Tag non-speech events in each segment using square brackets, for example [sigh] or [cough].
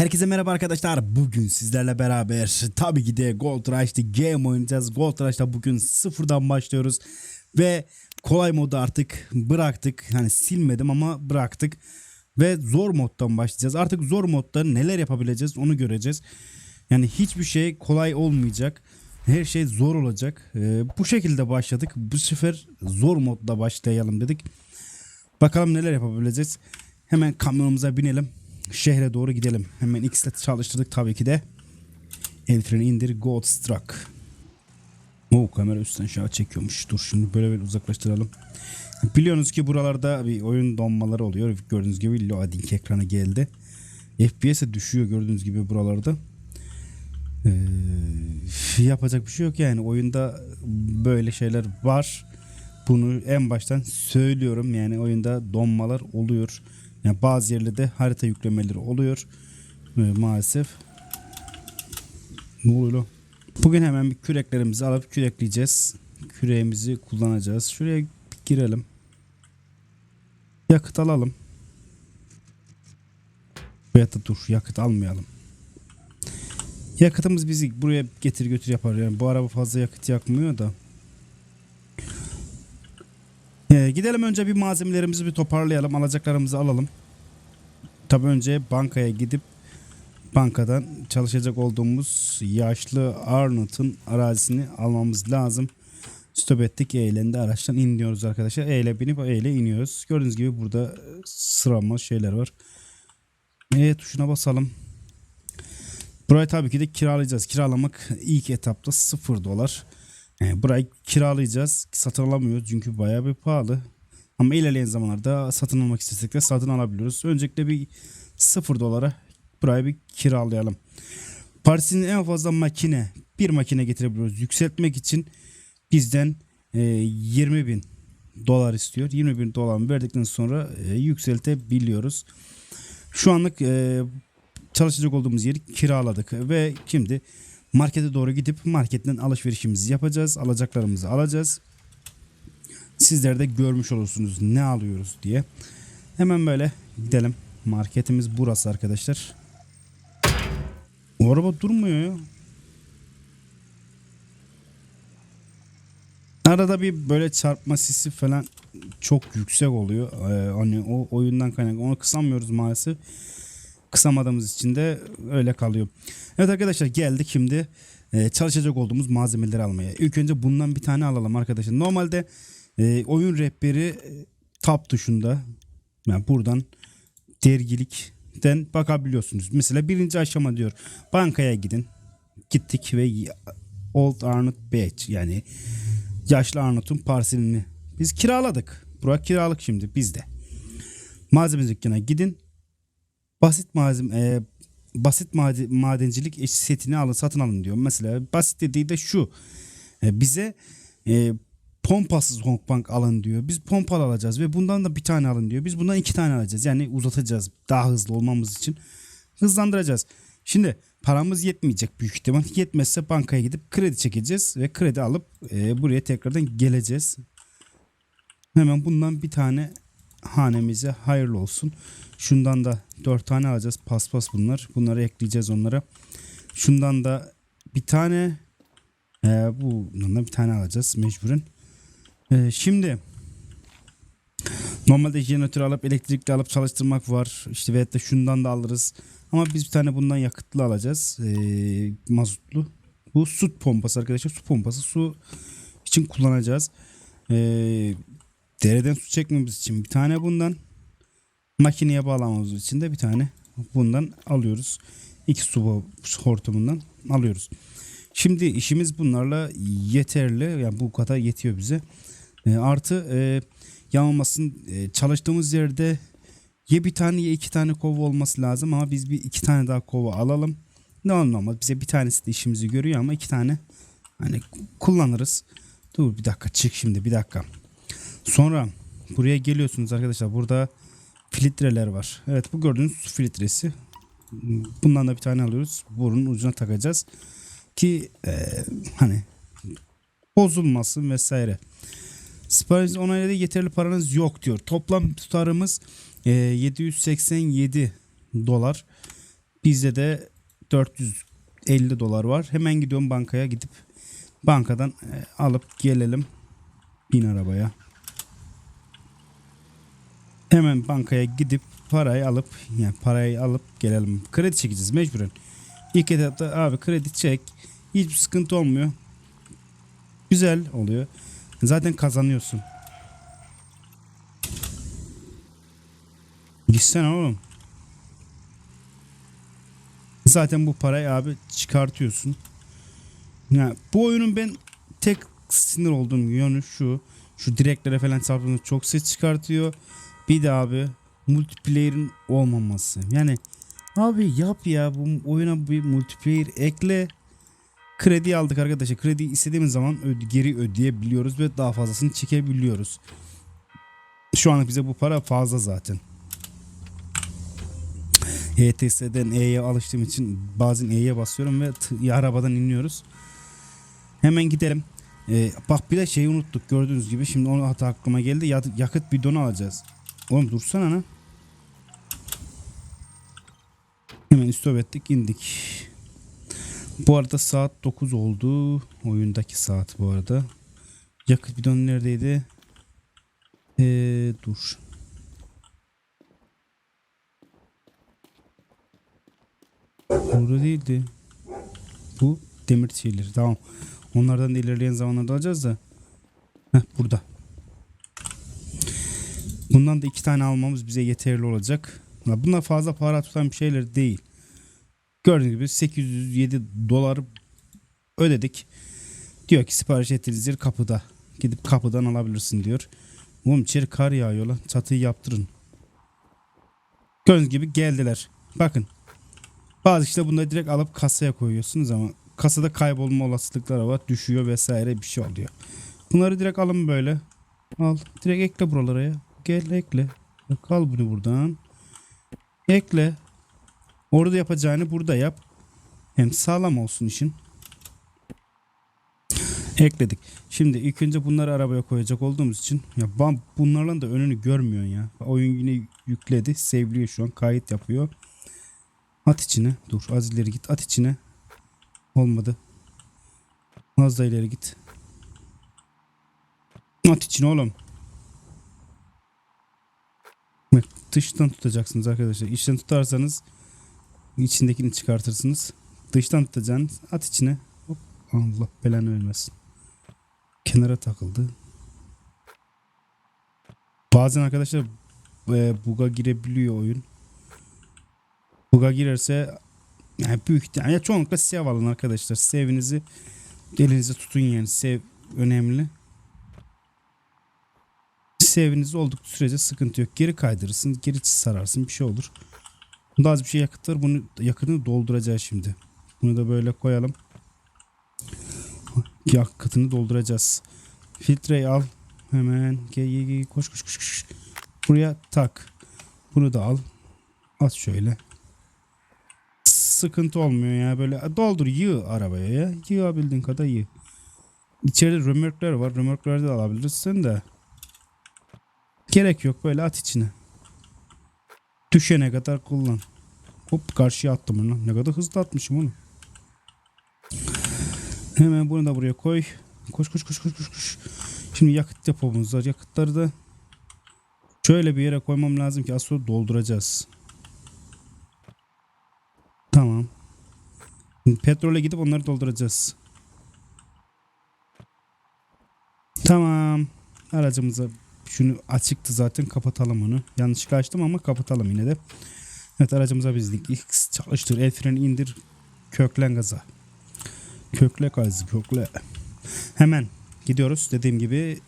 Herkese merhaba arkadaşlar. Bugün sizlerle beraber tabii ki de Gold Rush'ta game oynayacağız. Gold Rush'ta bugün sıfırdan başlıyoruz. Ve kolay modu artık bıraktık. Hani silmedim ama bıraktık. Ve zor moddan başlayacağız. Artık zor modda neler yapabileceğiz onu göreceğiz. Yani hiçbir şey kolay olmayacak. Her şey zor olacak. Ee, bu şekilde başladık. Bu sefer zor modda başlayalım dedik. Bakalım neler yapabileceğiz. Hemen kamyonumuza binelim. Şehre doğru gidelim. Hemen X'le çalıştırdık tabii ki de. El indir. Gold Struck. Oo kamera üstten aşağı çekiyormuş. Dur şimdi böyle böyle uzaklaştıralım. Biliyorsunuz ki buralarda bir oyun donmaları oluyor. Gördüğünüz gibi loading ekranı geldi. FPS de düşüyor gördüğünüz gibi buralarda. Ee, yapacak bir şey yok yani oyunda böyle şeyler var. Bunu en baştan söylüyorum yani oyunda donmalar oluyor. Yani bazı yerlerde harita yüklemeleri oluyor. Ee, maalesef. Ne oluyor? Bugün hemen bir küreklerimizi alıp kürekleyeceğiz. Küreğimizi kullanacağız. Şuraya bir girelim. Yakıt alalım. Veya da dur yakıt almayalım. Yakıtımız bizi buraya getir götür yapar. Yani bu araba fazla yakıt yakmıyor da. Ee, gidelim önce bir malzemelerimizi bir toparlayalım. Alacaklarımızı alalım. Tabi önce bankaya gidip bankadan çalışacak olduğumuz yaşlı Arnold'un arazisini almamız lazım. Stop ettik E ile de araçtan iniyoruz arkadaşlar. E ile binip E ile iniyoruz. Gördüğünüz gibi burada sıralama şeyler var. E tuşuna basalım. Burayı tabii ki de kiralayacağız. Kiralamak ilk etapta 0 dolar. Yani burayı kiralayacağız. Satın alamıyoruz çünkü bayağı bir pahalı. Ama ilerleyen zamanlarda satın almak istesek de satın alabiliyoruz. Öncelikle bir 0 dolara burayı bir kiralayalım. Paris'in en fazla makine bir makine getirebiliyoruz. Yükseltmek için bizden e, 20 bin dolar istiyor. 20 bin dolar verdikten sonra e, yükseltebiliyoruz. Şu anlık e, çalışacak olduğumuz yeri kiraladık ve şimdi markete doğru gidip marketten alışverişimizi yapacağız. Alacaklarımızı alacağız. Sizler de görmüş olursunuz ne alıyoruz diye. Hemen böyle gidelim. Marketimiz burası arkadaşlar. O araba durmuyor ya. Arada bir böyle çarpma sisi falan çok yüksek oluyor. Ee, hani o oyundan kaynaklı. Onu kısamıyoruz maalesef. Kısamadığımız için de öyle kalıyor. Evet arkadaşlar geldik şimdi e, çalışacak olduğumuz malzemeleri almaya. İlk önce bundan bir tane alalım arkadaşlar. Normalde e, oyun rehberi e, tab tuşunda yani buradan dergilikten bakabiliyorsunuz. Mesela birinci aşama diyor bankaya gidin. Gittik ve Old Arnold Beach yani yaşlı Arnold'un parselini biz kiraladık. Burak kiralık şimdi bizde. Malzeme dükkanına gidin. Basit malzeme e, basit made- madencilik setini alın satın alın diyor. Mesela basit dediği de şu. E, bize e, pompasız Hongbank alın diyor. Biz pompalı alacağız ve bundan da bir tane alın diyor. Biz bundan iki tane alacağız. Yani uzatacağız daha hızlı olmamız için. Hızlandıracağız. Şimdi paramız yetmeyecek büyük ihtimal. Yetmezse bankaya gidip kredi çekeceğiz ve kredi alıp e, buraya tekrardan geleceğiz. Hemen bundan bir tane hanemize hayırlı olsun. Şundan da dört tane alacağız. Paspas bunlar. Bunları ekleyeceğiz onlara. Şundan da bir tane e, bundan da bir tane alacağız mecburen. E, şimdi normalde jeneratör alıp elektrikli alıp çalıştırmak var. İşte veyahut da şundan da alırız. Ama biz bir tane bundan yakıtlı alacağız. E, mazotlu. Bu su pompası arkadaşlar. Su pompası. Su için kullanacağız. E, dereden su çekmemiz için bir tane bundan makineye bağlamamız için de bir tane bundan alıyoruz. İki su hortumundan alıyoruz. Şimdi işimiz bunlarla yeterli. Yani bu kadar yetiyor bize. E, artı e, yanılmasın e, çalıştığımız yerde ya bir tane ya iki tane kova olması lazım ama biz bir iki tane daha kova alalım. Ne olmaz bize bir tanesi de işimizi görüyor ama iki tane hani kullanırız. Dur bir dakika çık şimdi bir dakika. Sonra buraya geliyorsunuz arkadaşlar. Burada filtreler var. Evet bu gördüğünüz su filtresi. Bundan da bir tane alıyoruz. Borunun ucuna takacağız. Ki e, hani bozulmasın vesaire. Sipariş onayladı yeterli paranız yok diyor. Toplam tutarımız e, 787 dolar. Bizde de 450 dolar var. Hemen gidiyorum bankaya gidip bankadan e, alıp gelelim. Bin arabaya. Hemen bankaya gidip parayı alıp yani parayı alıp gelelim. Kredi çekeceğiz mecburen. İlk etapta abi kredi çek. Hiçbir sıkıntı olmuyor. Güzel oluyor. Zaten kazanıyorsun. Gitsene oğlum. Zaten bu parayı abi çıkartıyorsun. Ya bu oyunun ben tek sinir olduğum yönü şu. Şu direklere falan çarptığında çok ses çıkartıyor. Bir de abi multiplayer'in olmaması. Yani abi yap ya bu oyuna bir multiplayer ekle. Kredi aldık arkadaşlar. Kredi istediğimiz zaman öde- geri ödeyebiliyoruz ve daha fazlasını çekebiliyoruz. Şu an bize bu para fazla zaten. ETS'den E'ye alıştığım için bazen E'ye basıyorum ve arabadan iniyoruz. Hemen gidelim. Ee, bak bir de şeyi unuttuk gördüğünüz gibi. Şimdi onu hata aklıma geldi. Ya- yakıt bidonu alacağız. Oğlum dursana lan. Hemen stop ettik indik. Bu arada saat 9 oldu. Oyundaki saat bu arada. Yakıt bidonu neredeydi? Ee, dur. Burada değildi. Bu demir şeyleri. Tamam. Onlardan da ilerleyen zamanlarda alacağız da. Heh, burada. Bundan da iki tane almamız bize yeterli olacak. Bunlar fazla para tutan bir şeyler değil. Gördüğünüz gibi 807 dolar ödedik. Diyor ki sipariş ettiğiniz yer kapıda. Gidip kapıdan alabilirsin diyor. Oğlum içeri kar yağıyor lan. Çatıyı yaptırın. Gördüğünüz gibi geldiler. Bakın. Bazı işte bunları direkt alıp kasaya koyuyorsunuz ama kasada kaybolma olasılıkları var. Düşüyor vesaire bir şey oluyor. Bunları direkt alın böyle. Al. Direkt ekle buralara ya. Gel ekle. Bak, al bunu buradan. Ekle. Orada yapacağını burada yap. Hem sağlam olsun işin. Ekledik. Şimdi ilk önce bunları arabaya koyacak olduğumuz için ya ben bunlarla da önünü görmüyorsun ya. Oyun yine yükledi. Sevliyor şu an. Kayıt yapıyor. At içine. Dur az ileri git. At içine. Olmadı. Az da ileri git. At içine oğlum. Dıştan tutacaksınız arkadaşlar. İçten tutarsanız içindekini çıkartırsınız. Dıştan tutacaksınız. At içine. Hop. Allah belanı vermesin. Kenara takıldı. Bazen arkadaşlar e, buga girebiliyor oyun. Buga girerse yani büyük ihtimalle ya çoğunlukla sev alın arkadaşlar. Sevinizi elinize tutun yani. Sev önemli. Seviniz olduk sürece sıkıntı yok. Geri kaydırırsın, geri sararsın bir şey olur. Bunda az bir şey yakıt var. Bunu yakıtını dolduracağız şimdi. Bunu da böyle koyalım. Yakıtını dolduracağız. Filtreyi al. Hemen koş koş koş koş. Buraya tak. Bunu da al. At şöyle. Sıkıntı olmuyor ya böyle doldur yığ arabaya ya. Yığabildiğin kadar yığ. İçeride römorklar var. Römorkları da alabilirsin de. Gerek yok böyle at içine. Düşene kadar kullan. Hop karşıya attım lan. Ne kadar hızlı atmışım onu. Hemen bunu da buraya koy. Koş koş koş koş koş koş. Şimdi yakıt depomuz var. Yakıtları da şöyle bir yere koymam lazım ki az sonra dolduracağız. Tamam. Şimdi petrole gidip onları dolduracağız. Tamam. Aracımıza şunu açıktı zaten kapatalım onu. Yanlışlıkla açtım ama kapatalım yine de. Evet aracımıza bizdik. X çalıştır. El freni indir. Köklen gaza. Kökle gazı kökle. Hemen gidiyoruz dediğim gibi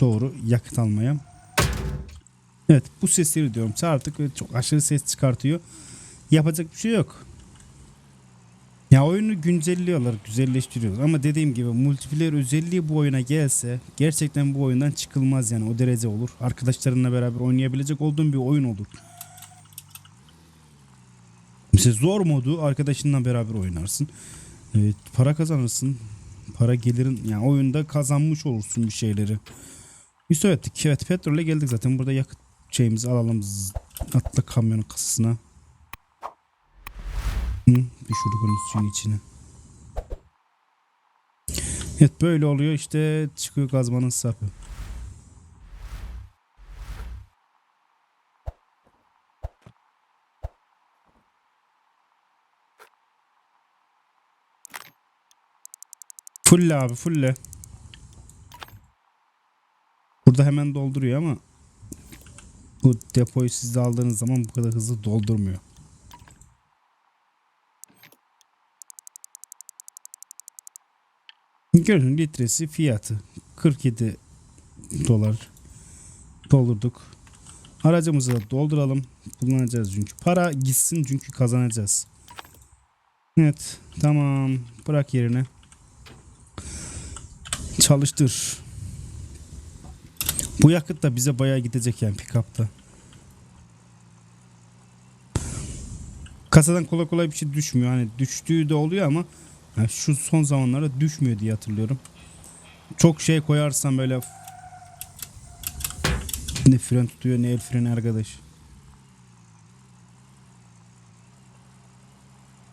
doğru yakıt almaya. Evet bu sesleri diyorum artık çok aşırı ses çıkartıyor. Yapacak bir şey yok. Ya oyunu güncelliyorlar, güzelleştiriyorlar ama dediğim gibi multiplayer özelliği bu oyuna gelse gerçekten bu oyundan çıkılmaz yani o derece olur. Arkadaşlarınla beraber oynayabilecek olduğun bir oyun olur. Mesela zor modu arkadaşınla beraber oynarsın. Evet, para kazanırsın. Para gelirin yani oyunda kazanmış olursun bir şeyleri. Biz öğrettik. Evet petrole geldik zaten. Burada yakıt şeyimizi alalım. Atla kamyonun kasasına. Hı, şurukunun suyun içine. Evet böyle oluyor işte çıkıyor kazmanın sapı. Fulle abi fulle. Burada hemen dolduruyor ama bu depoyu siz aldığınız zaman bu kadar hızlı doldurmuyor. Görün litresi fiyatı 47 dolar doldurduk. Aracımızı da dolduralım. Kullanacağız çünkü. Para gitsin çünkü kazanacağız. Evet tamam bırak yerine. Çalıştır. Bu yakıt da bize bayağı gidecek yani pick-up'ta. Kasadan kolay kolay bir şey düşmüyor. Hani düştüğü de oluyor ama yani şu son zamanlarda düşmüyor diye hatırlıyorum. Çok şey koyarsan böyle ne fren tutuyor ne el freni arkadaş.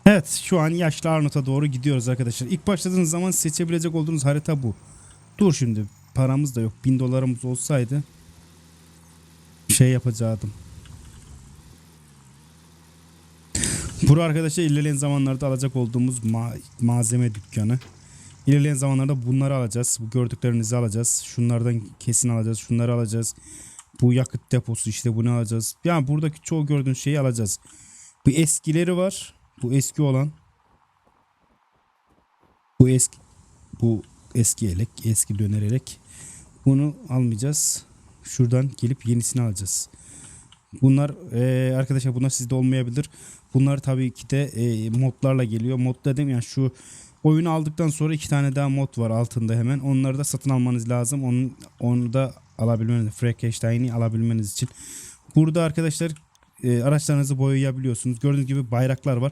Evet şu an yaşlı Arnavut'a doğru gidiyoruz arkadaşlar. İlk başladığınız zaman seçebilecek olduğunuz harita bu. Dur şimdi paramız da yok. Bin dolarımız olsaydı şey yapacaktım. Bura arkadaşlar ilerleyen zamanlarda alacak olduğumuz ma- malzeme dükkanı. İlerleyen zamanlarda bunları alacağız. Bu gördüklerinizi alacağız. Şunlardan kesin alacağız. Şunları alacağız. Bu yakıt deposu işte bunu alacağız. Yani buradaki çoğu gördüğün şeyi alacağız. Bu eskileri var. Bu eski olan. Bu eski bu eski elek, eski döner elek. Bunu almayacağız. Şuradan gelip yenisini alacağız. Bunlar eee, arkadaşlar bunlar sizde olmayabilir. Bunlar tabii ki de eee, modlarla geliyor. Mod dedim ya şu oyunu aldıktan sonra iki tane daha mod var altında hemen. Onları da satın almanız lazım. Onu, onu da alabilmeniz, Frankenstein'i alabilmeniz için. Burada arkadaşlar e, araçlarınızı boyayabiliyorsunuz. Gördüğünüz gibi bayraklar var.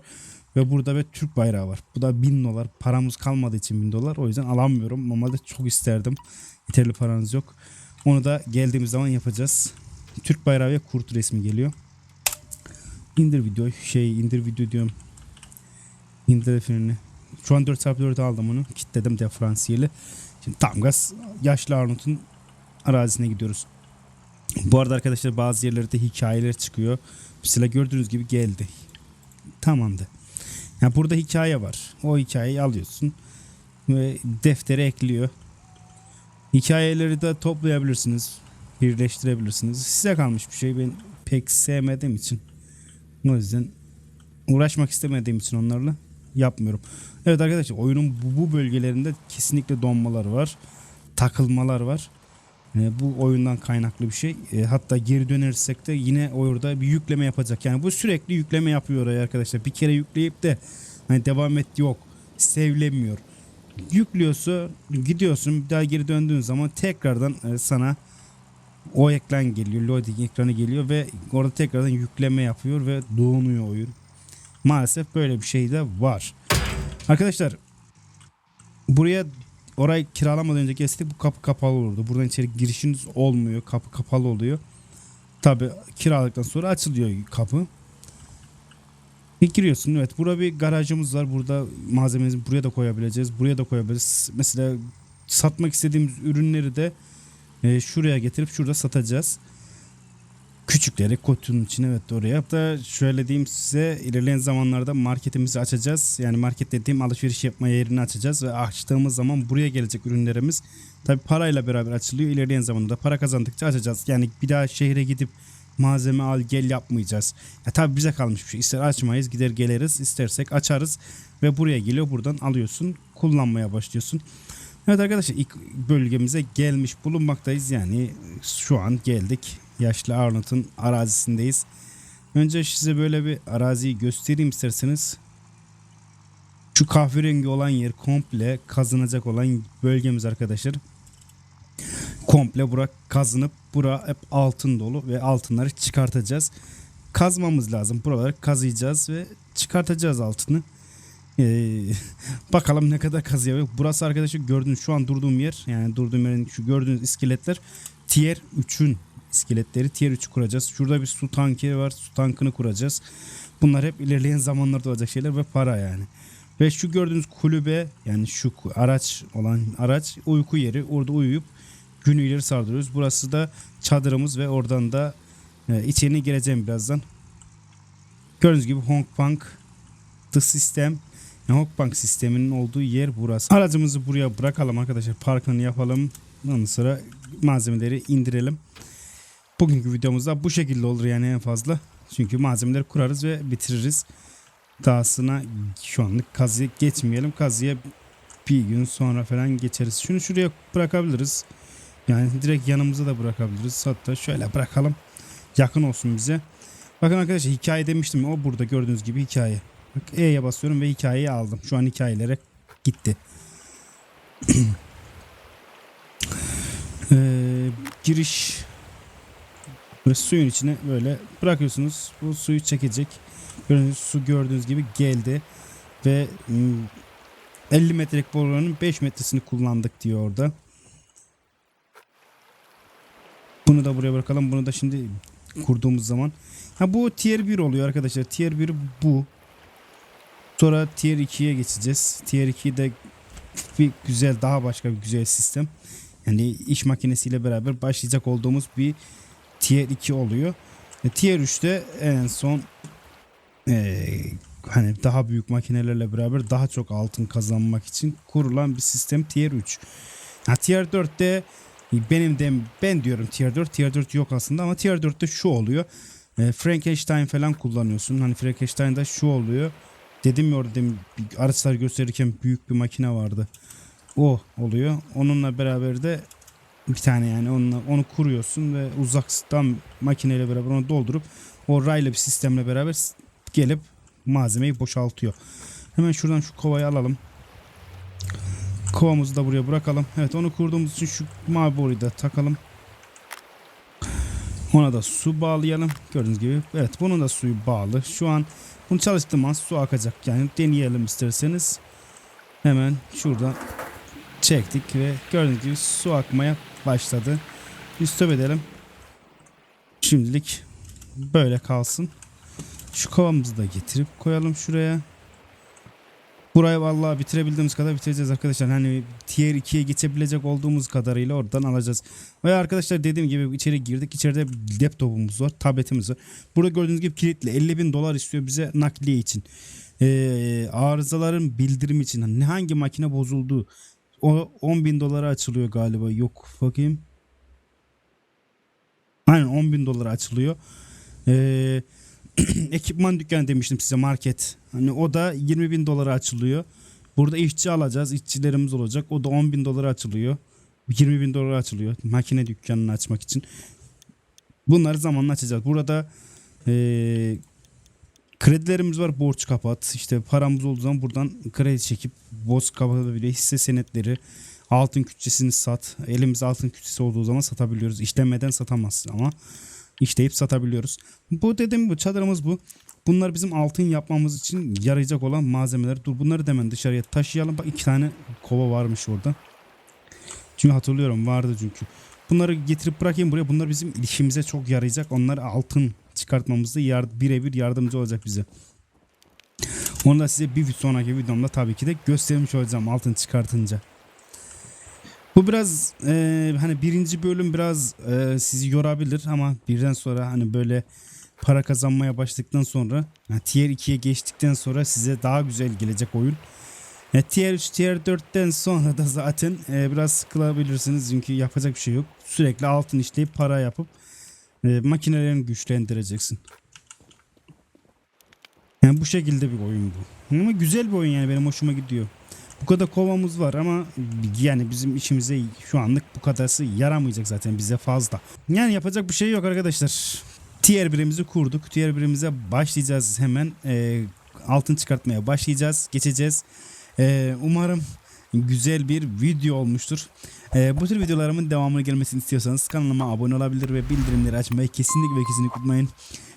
Ve burada bir Türk bayrağı var. Bu da 1000 dolar. Paramız kalmadığı için 1000 dolar. O yüzden alamıyorum. Normalde çok isterdim. Yeterli paranız yok. Onu da geldiğimiz zaman yapacağız. Türk bayrağı ve kurt resmi geliyor. İndir video. Şey indir video diyorum. İndir freni. Şu an 4x4 aldım onu. Kitledim diferansiyeli. Şimdi tam gaz yaşlı Arnavut'un arazisine gidiyoruz. Bu arada arkadaşlar bazı yerlerde hikayeler çıkıyor. Mesela gördüğünüz gibi geldi. Tamamdı. Ya burada hikaye var. O hikayeyi alıyorsun ve deftere ekliyor. Hikayeleri de toplayabilirsiniz. Birleştirebilirsiniz. Size kalmış bir şey. Ben pek sevmediğim için. O yüzden uğraşmak istemediğim için onlarla yapmıyorum. Evet arkadaşlar oyunun bu, bu bölgelerinde kesinlikle donmalar var. Takılmalar var. E, bu oyundan kaynaklı bir şey. E, hatta geri dönersek de yine orada bir yükleme yapacak. Yani bu sürekli yükleme yapıyor oraya arkadaşlar. Bir kere yükleyip de hani devam et yok. Sevlemiyor. Yüklüyorsa gidiyorsun bir daha geri döndüğün zaman tekrardan e, sana o ekran geliyor. Loading ekranı geliyor ve orada tekrardan yükleme yapıyor ve donuyor oyun. Maalesef böyle bir şey de var. Arkadaşlar buraya orayı kiralamadan önce gelseydik bu kapı kapalı olurdu. Buradan içeri girişiniz olmuyor. Kapı kapalı oluyor. Tabi kiraladıktan sonra açılıyor kapı. Bir giriyorsun evet. Burada bir garajımız var. Burada malzememizi buraya da koyabileceğiz. Buraya da koyabiliriz. Mesela satmak istediğimiz ürünleri de e, şuraya getirip şurada satacağız. Küçükleri kutunun içine evet oraya. Hatta şöyle diyeyim size ilerleyen zamanlarda marketimizi açacağız. Yani market dediğim alışveriş yapma yerini açacağız ve açtığımız zaman buraya gelecek ürünlerimiz tabi parayla beraber açılıyor. İlerleyen zamanda para kazandıkça açacağız. Yani bir daha şehre gidip malzeme al gel yapmayacağız. Ya tabi bize kalmış bir şey. İster açmayız gider geliriz istersek açarız ve buraya geliyor buradan alıyorsun kullanmaya başlıyorsun. Evet arkadaşlar ilk bölgemize gelmiş bulunmaktayız. Yani şu an geldik. Yaşlı Arnold'un arazisindeyiz. Önce size böyle bir araziyi göstereyim isterseniz. Şu kahverengi olan yer komple kazınacak olan bölgemiz arkadaşlar. Komple bura kazınıp bura hep altın dolu ve altınları çıkartacağız. Kazmamız lazım. Buraları kazıyacağız ve çıkartacağız altını. Ee, [laughs] bakalım ne kadar kazıyor. Burası arkadaşlar gördüğünüz şu an durduğum yer yani durduğum yerin şu gördüğünüz iskeletler tier 3'ün iskeletleri tier 3 kuracağız. Şurada bir su tankı var. Su tankını kuracağız. Bunlar hep ilerleyen zamanlarda olacak şeyler ve para yani. Ve şu gördüğünüz kulübe yani şu araç olan araç uyku yeri. Orada uyuyup günü ileri sardırıyoruz. Burası da çadırımız ve oradan da e, içine gireceğim birazdan. Gördüğünüz gibi Hong Kong The System Kong sisteminin olduğu yer burası. Aracımızı buraya bırakalım arkadaşlar. Parkını yapalım. Ondan sonra malzemeleri indirelim. Bugünkü videomuzda bu şekilde olur yani en fazla. Çünkü malzemeleri kurarız ve bitiririz. Dahasına şu anlık kazıya geçmeyelim. Kazıya bir gün sonra falan geçeriz. Şunu şuraya bırakabiliriz. Yani direkt yanımıza da bırakabiliriz. Hatta şöyle bırakalım. Yakın olsun bize. Bakın arkadaşlar hikaye demiştim. O burada gördüğünüz gibi hikaye. Bak E'ye basıyorum ve hikayeyi aldım. Şu an hikayelere gitti. [clears throat] Ee, giriş Böyle suyun içine böyle bırakıyorsunuz. Bu suyu çekecek. Gördüğünüz su gördüğünüz gibi geldi. Ve mm, 50 metrelik boruların 5 metresini kullandık diyor orada. Bunu da buraya bırakalım. Bunu da şimdi kurduğumuz zaman. Ha bu tier 1 oluyor arkadaşlar. Tier 1 bu. Sonra tier 2'ye geçeceğiz. Tier 2 de bir güzel daha başka bir güzel sistem. Yani iş makinesiyle beraber başlayacak olduğumuz bir tier 2 oluyor. E, tier 3'te en son e, hani daha büyük makinelerle beraber daha çok altın kazanmak için kurulan bir sistem tier 3. Ha, tier 4'te benim de ben diyorum tier 4 tier 4 yok aslında ama tier 4'te şu oluyor. E, Frankenstein falan kullanıyorsun. Hani Frankenstein'da şu oluyor. Dedim ya orada araçlar gösterirken büyük bir makine vardı. O oluyor. Onunla beraber de bir tane yani onunla, onu kuruyorsun ve uzaktan makineyle beraber onu doldurup o raylı bir sistemle beraber gelip malzemeyi boşaltıyor. Hemen şuradan şu kovayı alalım. Kovamızı da buraya bırakalım. Evet onu kurduğumuz için şu mavi boruyu da takalım. Ona da su bağlayalım. Gördüğünüz gibi. Evet bunun da suyu bağlı. Şu an bunu çalıştığım an su akacak. Yani deneyelim isterseniz. Hemen şuradan çektik ve gördüğünüz gibi su akmaya başladı. Bir edelim. Şimdilik böyle kalsın. Şu kovamızı da getirip koyalım şuraya. Burayı vallahi bitirebildiğimiz kadar bitireceğiz arkadaşlar. Hani tier 2'ye geçebilecek olduğumuz kadarıyla oradan alacağız. Ve arkadaşlar dediğim gibi içeri girdik. İçeride laptopumuz var, tabletimiz var. Burada gördüğünüz gibi kilitli 50 bin dolar istiyor bize nakliye için. Ee, arızaların bildirim için. Hani hangi makine bozuldu? O 10 bin dolara açılıyor galiba. Yok bakayım. Aynen 10 bin dolara açılıyor. Ee, [clears throat] ekipman dükkanı demiştim size market. Hani o da 20 bin dolara açılıyor. Burada işçi alacağız. işçilerimiz olacak. O da 10 bin dolara açılıyor. 20 bin dolara açılıyor. Makine dükkanını açmak için. Bunları zamanla açacağız. Burada ee, kredilerimiz var. Borç kapat. İşte paramız olduğu zaman buradan kredi çekip borç kapatabiliyor. Hisse senetleri, altın kütçesini sat. Elimizde altın kütçesi olduğu zaman satabiliyoruz. İşlemeden satamazsın ama işleyip satabiliyoruz. Bu dediğim bu çadırımız bu. Bunlar bizim altın yapmamız için yarayacak olan malzemeler. Dur bunları hemen dışarıya taşıyalım. Bak iki tane kova varmış orada. Çünkü hatırlıyorum vardı çünkü. Bunları getirip bırakayım buraya. Bunlar bizim işimize çok yarayacak. Onlar altın çıkartmamızda yard birebir yardımcı olacak bize. Onu da size bir sonraki videomda tabii ki de göstermiş olacağım altın çıkartınca. Bu biraz e, hani birinci bölüm biraz e, sizi yorabilir ama birden sonra hani böyle para kazanmaya başladıktan sonra yani tier 2'ye geçtikten sonra size daha güzel gelecek oyun. E, tier 3, tier 4'ten sonra da zaten e, biraz sıkılabilirsiniz çünkü yapacak bir şey yok. Sürekli altın işleyip para yapıp e, makinelerini güçlendireceksin. Yani bu şekilde bir oyun bu. Ama güzel bir oyun yani benim hoşuma gidiyor. Bu kadar kovamız var ama yani bizim işimize şu anlık bu kadarsı yaramayacak zaten bize fazla. Yani yapacak bir şey yok arkadaşlar. Tier 1'imizi kurduk. Tier 1'imize başlayacağız hemen. Ee, altın çıkartmaya başlayacağız. Geçeceğiz. Ee, umarım güzel bir video olmuştur. Ee, bu tür videolarımın devamını gelmesini istiyorsanız kanalıma abone olabilir ve bildirimleri açmayı kesinlikle ve kesinlikle unutmayın.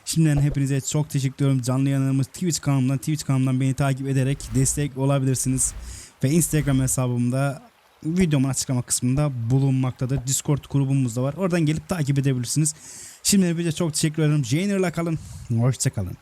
Şimdiden hepinize çok teşekkür ediyorum. Canlı yayınlarımız Twitch kanalımdan, Twitch kanalımdan beni takip ederek destek olabilirsiniz. Ve Instagram hesabımda videomun açıklama kısmında bulunmaktadır. Discord grubumuz da var. Oradan gelip takip edebilirsiniz. Şimdi hepinize çok teşekkür ederim. Jainer'la kalın. Hoşçakalın.